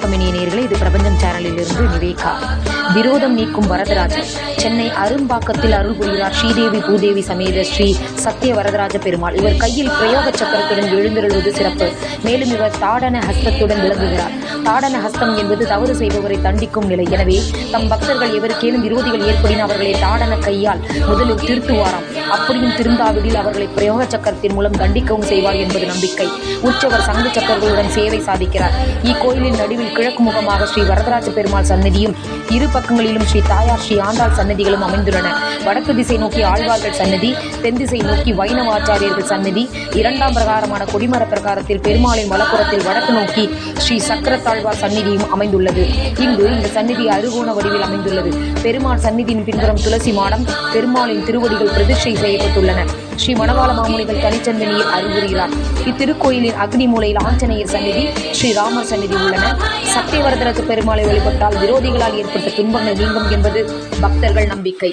வணக்கம் இனிய நேர்களை இது பிரபஞ்சம் சேனலில் இருந்து நிவேகா விரோதம் நீக்கும் வரதராஜன். சென்னை அரும்பாக்கத்தில் அருள் புரிகிறார் ஸ்ரீதேவி பூதேவி சமேத ஸ்ரீ சத்திய வரதராஜ பெருமாள். இவர் கையில் பிரயோக சக்கரத்துடன் எழுந்தருள்வது சிறப்பு. மேலும் இவர் தாடன ஹஸ்தத்துடன் விளங்குகிறார். தாடன ஹஸ்தம் என்பது தவறு செய்பவரை தண்டிக்கும் நிலை. எனவே தம் பக்தர்கள் எவருக்கேனும் விரோதிகள் ஏற்படின் அவர்களை தாடன கையால் முதலில் திருத்துவாராம். அப்படியும் திருந்தாவிடில் அவர்களை பிரயோக சக்கரத்தின் மூலம் தண்டிக்கவும் செய்வார் என்பது நம்பிக்கை. உற்சவர் சங்கு சக்கரங்களுடன் சேவை சாதிக்கிறார். இக்கோயிலின் நடுவில் கிழக்கு முகமாக ஸ்ரீ வரதராஜ பெருமாள் சன்னதியும் இரு பக்கங்களிலும் ஸ்ரீ தாயார் ஸ்ரீ ஆண்டாள் சன்னதிகளும் அமைந்துள்ளன. வடக்கு திசை நோக்கி ஆழ்வார்கள் சன்னதி தென் திசை நோக்கி வைணவ ஆச்சாரியர்கள் சன்னதி இரண்டாம் பிரகாரமான கொடிமர பிரகாரத்தில் பெருமாளின் வலப்புறத்தில் வடக்கு நோக்கி ஸ்ரீ சக்கரத்தாழ்வார் சந்நிதியும் அமைந்துள்ளது. இங்கு இந்த சந்நிதி அருகோண வடிவில் அமைந்துள்ளது. பெருமாள் சந்நிதியின் பின்புறம் துளசி மாடம் பெருமாளின் திருவடிகள் பிரதிஷ்டை செய்யப்பட்டுள்ளன. ஸ்ரீ மணவாள மாமுனிகள் தனிச்சந்தனியை அறிவுறுகிறார். இத்திருக்கோயிலின் அக்னி மூலையில் ஆஞ்சநேயர் சந்நிதி ஸ்ரீ ராமர் சந்நிதி உள்ளன. சத்தியவரதரத்து பெருமாளை வழிபட்டால் விரோதிகளால் ஏற்பட்ட துன்பங்கள் நீங்கும் என்பது பக்தர்கள் நம்பிக்கை.